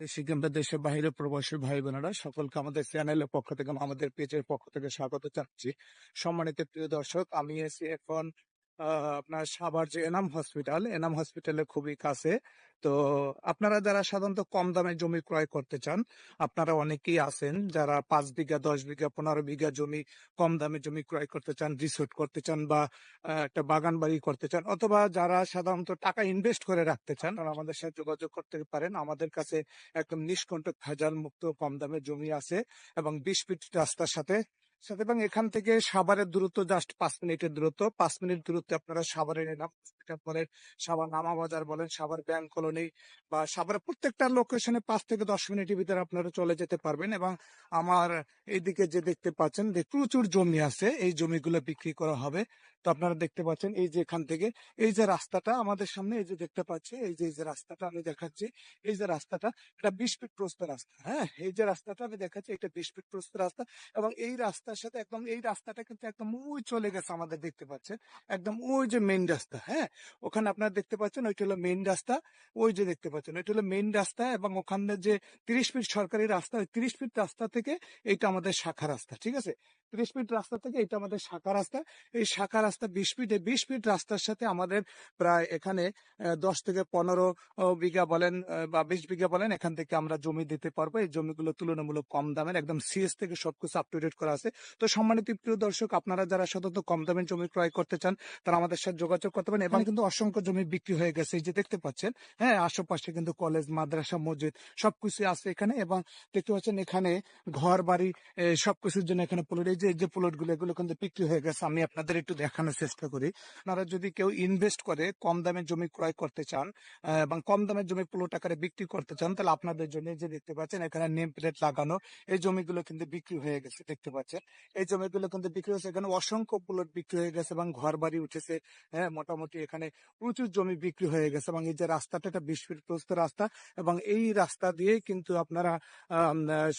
কিংবা দেশের বাইরে প্রবাসী ভাই বোনেরা সকলকে আমাদের চ্যানেলের পক্ষ থেকে, আমাদের পেজের পক্ষ থেকে স্বাগত জানাচ্ছি। সম্মানিত প্রিয় দর্শক, আমি এসি এখন আপনার সাভার যে এনাম হসপিটাল, এনাম হসপিটালে খুবই কাছে। তো আপনারা যারা সাধারণত কম দামে জমি ক্রয় করতে চান, আপনারা অনেকেই আছেন যারা পাঁচ বিঘা, দশ বিঘা, পনেরো বিঘা জমি কম দামে জমি ক্রয় করতে চান, রিসোর্ট করতে চান বা একটা বাগান বাড়ি করতে চান অথবা যারা সাধারণত টাকা ইনভেস্ট করে রাখতে চান আমাদের সাথে যোগাযোগ করতে পারেন। আমাদের কাছে একদম নিষ্কণ্টক ভেজাল মুক্ত কম দামে জমি আছে এবং বিশ ফিট রাস্তার সাথে এবং এখান থেকে সাভারের দূরত্ব জাস্ট পাঁচ মিনিটের দূরত্ব। পাঁচ মিনিট দূরত্বে আপনারা সাভারে এনাম হসপিটাল বলেন সাভার নামা বাজার বলেন সাভার ব্যাংক কলোনি বা সাভারের প্রত্যেকটা লোকেশনে পাঁচ থেকে দশ মিনিটের ভিতরে আপনারা চলে যেতে পারবেন এবং আমার এইদিকে যে দেখতে পাচ্ছেন যে প্রচুর জমি আছে, এই জমিগুলো বিক্রি করা হবে। তো আপনারা দেখতে পাচ্ছেন এই যে এখান থেকে, এই যে রাস্তাটা আমাদের সামনে এই যে দেখতে পাচ্ছি, এই যে এই যে রাস্তাটা আমি দেখাচ্ছি, এই যে রাস্তাটা এটা বিশ ফিট প্রস্ত রাস্তা হ্যাঁ? এই যে রাস্তাটা আমি দেখাচ্ছি এটা বিশ ফিট প্রস্ত রাস্তা এবং এই রাস্তার সাথে একদম, এই রাস্তাটা কিন্তু একদম ওই চলে গেছে আমাদের দেখতে পাচ্ছেন, একদম ওই যে মেইন রাস্তা হ্যাঁ? ওখানে আপনারা দেখতে পাচ্ছেন ওইটা হলো মেইন রাস্তা, ওই যে দেখতে পাচ্ছেন ওইটা হলো মেইন রাস্তা এবং ওখানে যে তিরিশ ফিট সরকারি রাস্তা, ওই তিরিশ ফিট রাস্তা থেকে এইটা আমাদের শাখা রাস্তা, ঠিক আছে? তিরিশ ফিট রাস্তা থেকে এটা আমাদের শাখা রাস্তা, এই শাখা রাস্তা বিশ ফিট এই বিশ ফিট রাস্তার সাথে আমাদের প্রায় এখানে দশ থেকে পনেরো বিঘা বলেন বা বিশ বিঘা বলেন, এখান থেকে আমরা জমি দিতে পারব। এই জমিগুলো তুলনামূলক কম দামের, একদম সিএস থেকে সবকিছু আপ টু ডেট করা আছে। তো সম্মানিত প্রিয় দর্শক, আপনারা যারা সাধারণত কম দামের জমি ক্রয় করতে চান, তারা আমাদের সাথে যোগাযোগ করতে পারেন এবং কিন্তু অসংখ্য জমি বিক্রি হয়ে গেছে, এই যে দেখতে পাচ্ছেন। হ্যাঁ আশেপাশে কিন্তু কলেজ, মাদ্রাসা, মসজিদ সবকিছু আছে এখানে এবং দেখতে পাচ্ছেন এখানে ঘর, বাড়ি সবকিছুর জন্য এখানে প্লট এই যে যে প্লটগুলো, এগুলো কিন্তু বিক্রি হয়ে গেছে। আমি আপনাদের একটু দেখানোর চেষ্টা করি। আপনারা যদি কেউ ইনভেস্ট করে কম দামে জমি ক্রয় করতে চান এবং কম দামের জমি প্লট আকারে বিক্রি করতে চান, তাহলে আপনাদের জন্য যে দেখতে পাচ্ছেন এখানে নেম প্লেট লাগানো, এই জমিগুলো কিন্তু বিক্রি হয়ে গেছে দেখতে পাচ্ছেন। এই জমিগুলো কিন্তু বিক্রি হয়েছে এখানে অসংখ্য প্লট বিক্রি হয়ে গেছে এবং ঘর, বাড়ি উঠেছে। হ্যাঁ মোটামুটি এখানে প্রচুর জমি বিক্রি হয়ে গেছে এবং এই যে রাস্তাটা একটা বিশ ফিট প্রস্ত রাস্তা এবং এই রাস্তা দিয়েই কিন্তু আপনারা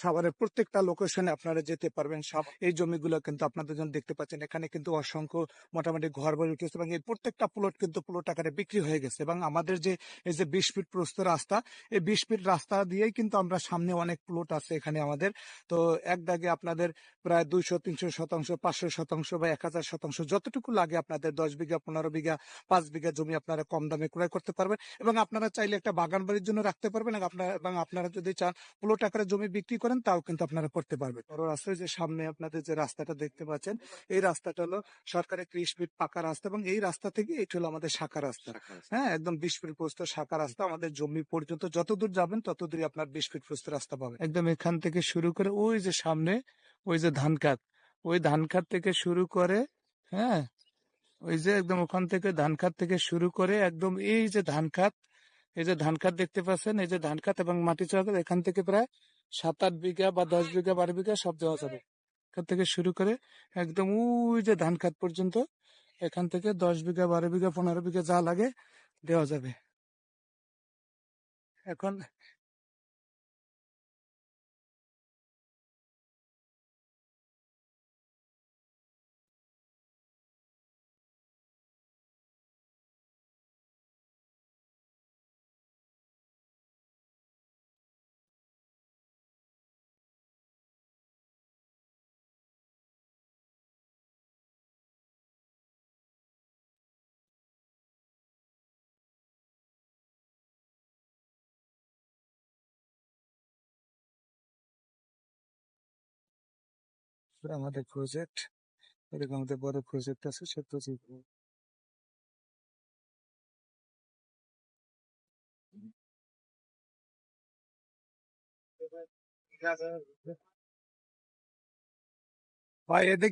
সাভারের প্রত্যেকটা লোকেশনে আপনারা যেতে পারবেন। সব এই জমিগুলো কিন্তু আপনাদের জন্য দেখতে পাচ্ছেন। এখানে কিন্তু অসংখ্য মোটামুটি ঘর বাড়ি উঠেছে এবং এই প্রত্যেকটা প্লট কিন্তু প্লট আকারে বিক্রি হয়ে গেছে এবং আমাদের যে এই যে বিশ ফিট প্রস্ত রাস্তা এই বিশ ফিট রাস্তা দিয়েই কিন্তু আমরা সামনে অনেক প্লট আছে এখানে আমাদের। তো এক দাগে আপনাদের প্রায় দুইশো তিনশো শতাংশ পাঁচশো শতাংশ বা এক হাজার শতাংশ যতটুকু লাগে আপনাদের দশ বিঘা পনেরো বিঘা পাঁচ বিঘা জমি আপনারা কম দামে ক্রয় করতে পারবেন এবং আপনারা চাইলে একটা বাগান বাড়ির জন্য রাখতে পারবেন এবং আপনারা এবং আপনারা যদি চান প্লট আকারে জমি বিক্রি করেন তাও কিন্তু আপনারা করতে পারবেন। বড় রাস্তায় যে সামনে আপনাদের যে রাস্তাটা দেখতে পাচ্ছেন এই রাস্তাটা হলো সরকারি ত্রিশ ফিট পাকা রাস্তা এবং এই রাস্তা থেকে এটা হলো আমাদের শাখা রাস্তা। হ্যাঁ একদম বিশ ফিট প্রস্ত শাখা রাস্তা আমাদের জমি পর্যন্ত যতদূর যাবেন ততদূরই আপনার বিশ ফিট প্রস্ত রাস্তা পাবেন। একদম এখান থেকে শুরু করে ওই যে সামনে ওই যে ধান খাত ওই ধান খাত থেকে শুরু করে হ্যাঁ ওই যে একদম ওখান থেকে ধান খাত থেকে শুরু করে একদম এই যে ধান খাত, এই যে ধান খাত দেখতে পাচ্ছেন, এই যে ধান খাত এবং মাটি চাষ এখান থেকে প্রায় সাত আট বিঘা বা দশ বিঘা, বারো বিঘা সব দেওয়া যাবে। এখান থেকে শুরু করে একদম ওই যে ধান খাত পর্যন্ত এখান থেকে দশ বিঘা, বারো বিঘা, পনেরো বিঘা যা লাগে দেওয়া যাবে। এখন আমাদের প্রজেক্ট এরকম আমাদের বড় প্রজেক্ট আছে সে প্রজেক্ট ভাই এদিকে